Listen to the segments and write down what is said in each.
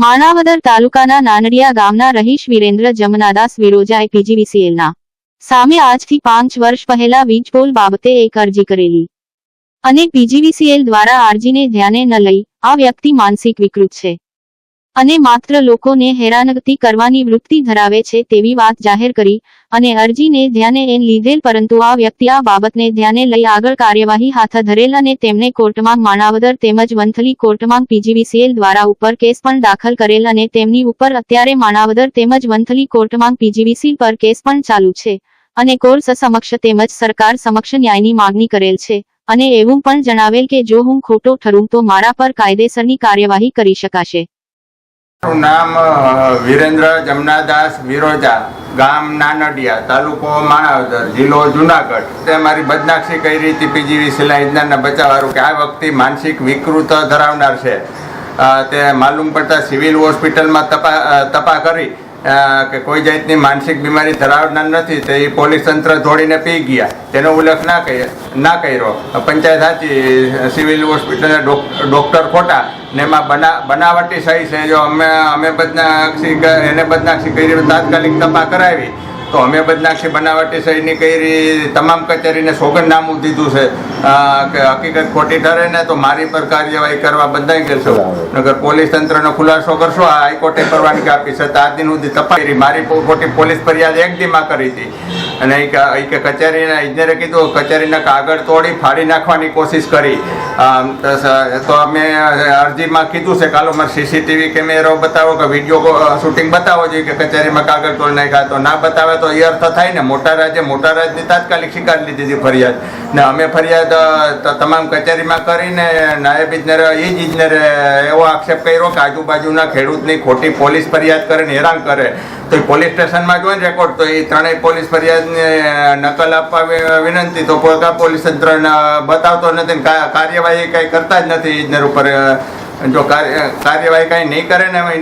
માણાવદર તાલુકાના નાનડિયા ગામના રહીશ વિરેન્દ્ર જમનાદાસ વિરોજાએ પીજીવીસીએલના સામે આજથી પાંચ વર્ષ પહેલા વીજપોલ બાબતે એક અરજી કરેલી. અને પીજીવીસીએલ દ્વારા અરજીને ધ્યાને ન લઈ આ વ્યક્તિ માનસિક વિકૃત છે. અને માત્ર લોકોને હેરાનગતિ કરવાની વૃત્તિ ધરાવે છે તેવી વાત જાહેર કરી અને અરજીને ધ્યાને એન લીધેલ પરંતુ આ વ્યક્તિ આ બાબતને ધ્યાને લઈ આગળ કાર્યવાહી હાથ ધરેલ અને તેમને કોર્ટમાં માણાવદર તેમજ વંથલી કોર્ટમાં પીજીવીસીએલ દ્વારા ઉપર કેસ પણ દાખલ કરેલ અને તેમની ઉપર અત્યારે માણાવદર તેમજ વંથલી કોર્ટમાં પીજીવીસી પર કેસ પણ ચાલુ છે અને કોર્સ સમક્ષ તેમજ સરકાર સમક્ષ ન્યાયની માગણી કરેલ છે અને એવું પણ જણાવેલ કે જો હું ખોટો ઠરું તો મારા પર કાયદેસરની કાર્યવાહી કરી શકાશે. મારું નામ વિરેન્દ્ર જમનાદાસ વિરોજા, ગામ નાનડિયા, તાલુકો માણાવદર, જિલ્લો જુનાગઢ. તે મારી બદનાક્ષી કઈ રીતે પીજીવી સિલાઈ ઇજ્ઞાનના બચાવવાળું કે આ વ્યક્તિ માનસિક વિકૃત ધરાવનાર છે. તે માલુમ પડતા સિવિલ હોસ્પિટલમાં તપા તપા કરી કે કોઈ જાતની માનસિક બીમારી ધરાવનાર નથી, તે પોલીસ તંત્ર દોડીને પી ગયા. તેનો ઉલ્લેખ ના ના કર્યો. પંચાયત સાચી સિવિલ હોસ્પિટલના ડોક્ટર ખોટા ને એમાં બના બનાવટી સહી છે. જો અમે અમે બદનાક્ષી એને બદનાક્ષી કરી, તાત્કાલિક તપા કરાવી. તો અમે બદનાક્ષી બનાવટી સહીની કરી તમામ કચેરીને સોગંદનામું દીધું છે. કે હકીકત ખોટી ઠરે ને તો મારી પર કાર્યવાહી કરવા બંધાઈ ગયેલ નગર પોલીસ તંત્રનો ખુલાસો કરશો. આ હાઈકોર્ટે પરવાનગી આપી છે. તો દિન સુધી તપાસ મારી ખોટી પોલીસ ફરિયાદ એક દીમાં કરી હતી. અને કે કચેરીના ઇજનેરે કીધું કચેરીના કાગળ તોડી ફાડી નાખવાની કોશિશ કરી. તો અમે અરજીમાં કીધું છે કાલો મારે સીસીટીવી કેમેરો બતાવો કે વીડિયો શૂટિંગ બતાવો જોઈએ કે કચેરીમાં કાગળ તોડી નાખ્યા તો ના બતાવે તો એ અર્થ થાય ને. મોટા રાજ્ય મોટા રાજ્યની તાત્કાલિક સ્વીકારી લીધી હતી ફરિયાદ. ને અમે ફરિયાદ તમામ કચેરીમાં કરીને નાયબ ઇજનેર એ જ ઇજનેરે એવો આક્ષેપ કર્યો કે આજુબાજુના ખેડૂતની ખોટી પોલીસ ફરિયાદ કરીને હેરાન કરે. તો પોલીસ સ્ટેશનમાં જોઈને રેકોર્ડ, તો એ ત્રણેય પોલીસ ફરિયાદને નકલ આપવા વિનંતી. તો પોલીસ તંત્ર બતાવતો નથી કાર્યવાહી કંઈ કરતા જ નથી ઇજનેર ઉપર જો કાર્ય કાર્યવાહી કાંઈ નહીં કરે ને અમે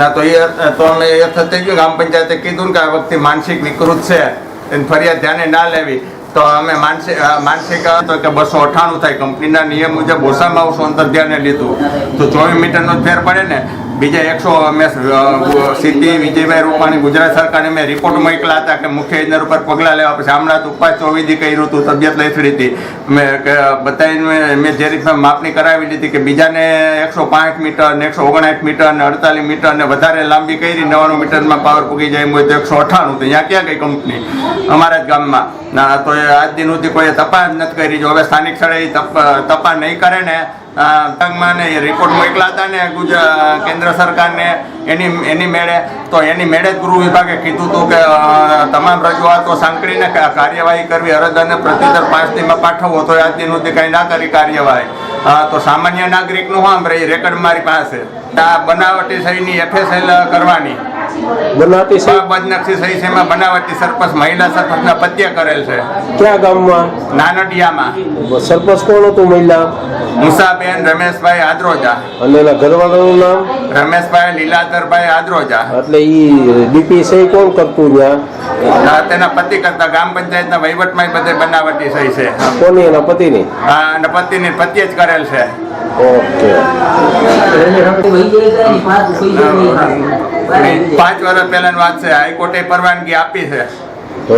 ના તો એ તો એ થઈ ગયું ગ્રામ પંચાયતે કીધું કે આ વખતે માનસિક વિકૃત છે એની ફરિયાદ ધ્યાને ના લેવી. તો અમે માનસિક માનસિક તો કે બસો અઠાણું થાય. કંપનીના નિયમ મુજબ ઓછામાં ઓછું અંતર ધ્યાને લીધું. તો ચોવીસ મીટરનો ફેર પડે ને બીજા એકસો અમે સીપી વિજયભાઈ રૂપાણી, ગુજરાત સરકારને મેં રિપોર્ટ મોકલા હતા કે મુખ્ય ઇજનેર ઉપર પગલાં લેવા પછી હમણાં તો પાંચ ચોવીસથી કર્યું હતું, તબિયત લથડી હતી. મેં બતાવીને મેં જે રીતના માપણી કરાવી લીધી કે બીજાને એકસો પાંચ મીટર ને એકસો ઓગણસાઠ મીટર ને અડતાલીસ મીટર ને વધારે લાંબી કરી નવ્વાણું મીટરમાં પાવર પૂગી જાય એમ હોય તો એકસો અઠાણું તો અહીંયા ક્યાં ગઈ કંપની અમારા જ ગામમાં. ના, તો આજ દિન સુધી કોઈ તપાસ નથી કરી. જો હવે સ્થાનિક સ્થળે તપ- તપાસ નહીં કરે ને અ, તંગમાં ને એ રિપોર્ટ મોકલા હતા ને ગુજરાત કેન્દ્ર સરકારને એની એની મેળે. તો એની મેળે જ ગૃહ વિભાગે કીધું હતું કે તમામ રજૂઆતો સાંકળીને કાર્યવાહી કરવી અરજ અને પ્રત્યુત્તર પાંચતીમાં પાઠવવો તો આજથી નથી કંઈ ના કરી કાર્યવાહી. તો સામાન્ય નાગરિકનું આમ રહી? રેકર્ડ મારી પાસે. આ બનાવટી સહીની એફએસએલ કરવાની. બનાવટી છે? બદનક્ષી સહી છે એમાં બનાવટી સરપંચ મહિલા સરપંચના પત્ય કરેલ છે. ક્યાં ગામમાં? નાનડિયામાં. સરપંચ કોણ હતું મહિલા? મુસાબેન રમેશભાઈ આદ્રોજા. અને એના ઘરવાળાનું નામ? રમેશભાઈ લીલાધરભાઈ આદ્રોજા. એટલે ઈ ડીપી સહી કોણ કરતું ત્યાં? તેના પતિ કરતા ગ્રામ પંચાયતના વહીવટમાં બધે બનાવટી સહી છે. કોની? એના પતિની? હા અને પતિની પત્ય જ કરેલ છે. ઓકે. પાંચ વર્ષ પહેલાની વાત છે હાઈકોર્ટે પરવાનગી આપી છે. તો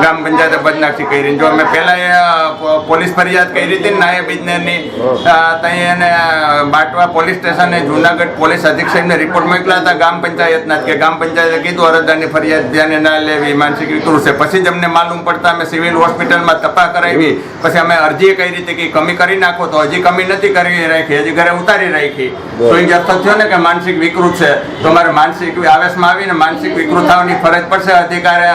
ગ્રામ પંચાયતે બદનાક્ષી કરી જો અમે પહેલા પોલીસ ફરિયાદ કરી હતી નાયબ ઇજનેરની ત્યાં એને બાટવા પોલીસ સ્ટેશને જુનાગઢ પોલીસ અધિક્ષકને રિપોર્ટ મોકલા હતા ગ્રામ પંચાયતના કે ગ્રામ પંચાયતે કીધું અરજદારની ફરિયાદ ધ્યાને ના લેવી માનસિક વિકૃત છે. પછી જ અમને માલુમ પડતા અમે સિવિલ હોસ્પિટલમાં તપાસ કરાવી. પછી અમે અરજી કઈ રીતે કે કમી કરી નાખો તો હજી કમી નથી કરી રાખી હજી ઘરે ઉતારી રાખી. તો એ જથ્થો થયો ને કે માનસિક વિકૃત છે. તો અમારે માનસિક આવેશમાં આવીને માનસિક વિકૃત થવાની ફરજ પડશે. અધિકારી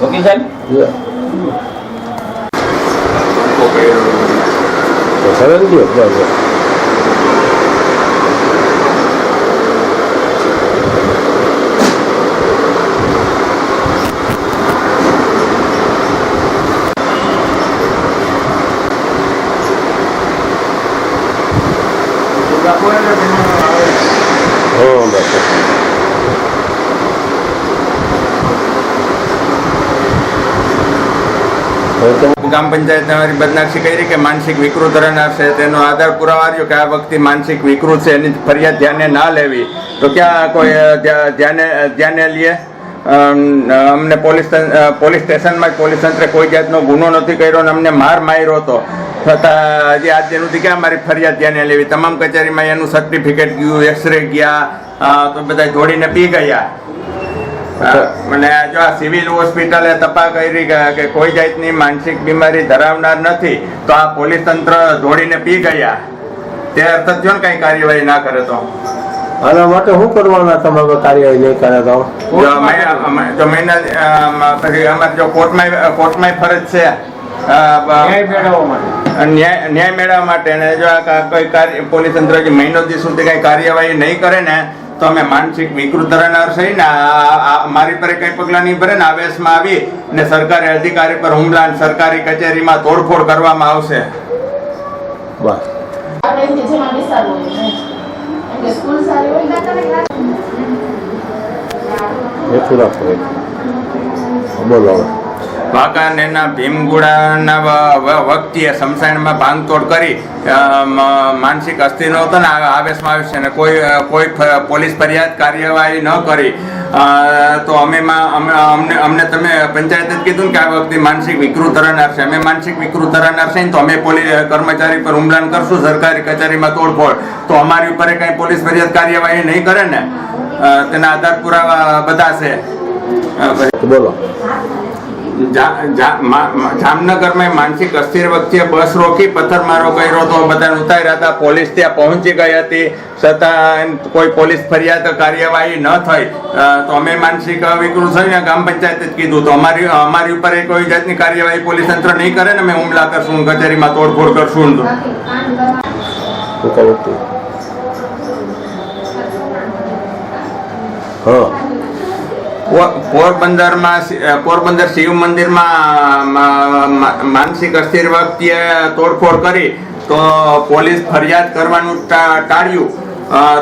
થયો વકીલ સાહેબ ધક્કો કર્યો. તો સરળ ગયો બસ હા બસ હવે તમે ગ્રામ પંચાયતને અમારી બદનાક્ષી કરી કે માનસિક વિકૃત રહેનાર તેનો આધાર પુરાવા કે આ વ્યક્તિ માનસિક વિકૃત છે. એની ફરિયાદ ધ્યાને ના લેવી. તો ક્યાં કોઈ ધ્યાને ધ્યાને લઈએ અમને પોલીસ પોલીસ સ્ટેશનમાં પોલીસ તંત્રે કોઈ જાતનો ગુનો નથી કર્યો અને અમને માર માર્યો હતો છતાં હજી આજ દિન સુધી ક્યાં મારી ફરિયાદ ધ્યાને લેવી? તમામ કચેરીમાં એનું સર્ટિફિકેટ ગયું એક્સરે ગયા તો બધા જોડીને પી ગયા. મને જો આ સિવિલ હોસ્પિટલે તપા કરી કે કે કોઈ જાતની માનસિક બીમારી ધરાવનાર નથી તો આ પોલીસ તંત્ર દોડીને પી ગયા. તે અર્થ જો ને કઈ કાર્યવાહી ના કરે તો. આના માટે શું કરવાના તમારો કાર્યવાહી નહીં કરે તો? જો મહિના પછી અમારે જો કોર્ટમાં કોર્ટમાં ફરજ છે ન્યાય ન્યાય મેળવવા માટે જો આ કોઈ કાર્ય પોલીસ તંત્ર મહિનો દિવસ સુધી કઈ કાર્યવાહી નહીં કરે ને તો અમે માનસિક વિકૃત ધરાનાર છે ને આ- આ- મારી પર કઈ પગલા નહીં ભરે ને આવેશમાં આવી ને સરકારી અધિકારી પર હુમલા અને સરકારી કચેરીમાં તોડફોડ કરવામાં આવશે. બસ બોલો વાંકાનેરના ભીમગુડાના વખતે શમશાનમાં ભાંગતોડ કરી માનસિક અસ્થિનો હતો ને આવેશમાં આવ્યું છે ને કોઈ કોઈ પોલીસ ફરિયાદ કાર્યવાહી ન કરી. તો અમે, અમને અમને તમે પંચાયતે જ કીધું કે આ વ્યક્તિ માનસિક વિકૃત આપશે અમે માનસિક વિકૃત ધરાવનાર આપશે ને તો અમે પોલીસ કર્મચારી પર હુમલાન કરશું, સરકારી કચેરીમાં તોડફોડ. તો અમારી ઉપર કઈ પોલીસ ફરિયાદ કાર્યવાહી નહીં કરે ને? તેના આધાર પુરાવા બધા છે. બોલો. જામનગરમાં માનસિક અસ્થિર વખતે બસ રોકી પથ્થરમારો કર્યો તો બધાને ઉતાર્યા હતા. પોલીસ ત્યાં પહોંચી ગઈ હતી. છતાં કોઈ પોલીસ ફરિયાદ કાર્યવાહી ન થઈ. તો અમે માનસિક વિકૃત થઈને ગ્રામ પંચાયતે જ કીધું તો અમારી અમારી ઉપર એ કોઈ જાતની કાર્યવાહી પોલીસ તંત્ર નહીં કરે ને, અમે હુમલા કરશું, કચેરીમાં તોડફોડ કરશું. હા. પોરબંદરમાં પોરબંદર શિવ મંદિરમાં માનસિક અસ્થિર વ્યક્તિએ તોડફોડ કરી તો પોલીસ ફરિયાદ કરવાનું ટાળ્યું.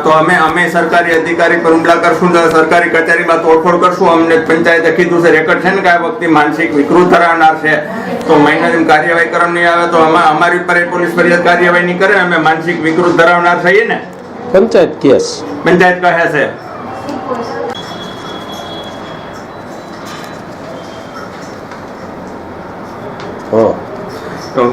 તો અમે અમે સરકારી અધિકારી પર હુમલા કરશું તો સરકારી કચેરીમાં તોડફોડ કરશું. અમને પંચાયતે કીધું છે રેકર્ડ છે ને કે આ વ્યક્તિ માનસિક વિકૃત ધરાવનાર છે. તો મહિનાની કાર્યવાહી કરવા નહીં આવે તો અમે અમારી ઉપર એ પોલીસ ફરિયાદ કાર્યવાહી નહીં કરે અમે માનસિક વિકૃત ધરાવનાર થઈએ ને. પંચાયત કેસ. પંચાયત કહે છે. તો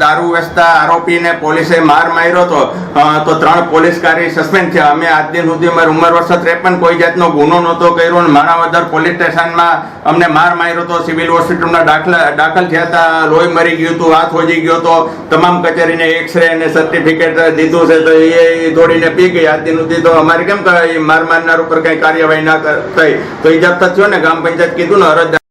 દારૂ વેચતા આરોપીને પોલીસે માર માર્યો તો ત્રણ પોલીસકારી સસ્પેન્ડ થયા. અમે આજ દિન સુધી અમારી ઉંમર વર્ષ ત્રેપન કોઈ જાતનો ગુનો નહોતો કર્યો અને માણાવદર પોલીસ સ્ટેશનમાં અમને માર માર્યો તો સિવિલ હોસ્પિટલમાં દાખલ દાખલ થયા હતા લોહી મરી ગયું હતું હાથ હોજી ગયો તો તમામ કચેરીને એક્સરે અને સર્ટિફિકેટ દીધું છે તો એ દોડીને પી ગઈ. આજ દિન સુધી તો અમારે કેમ માર મારનાર ઉપર કઈ કાર્યવાહી ના થઈ? તો ઇજાફત થયો ને ગ્રામ પંચાયત કીધું ને અરજદાર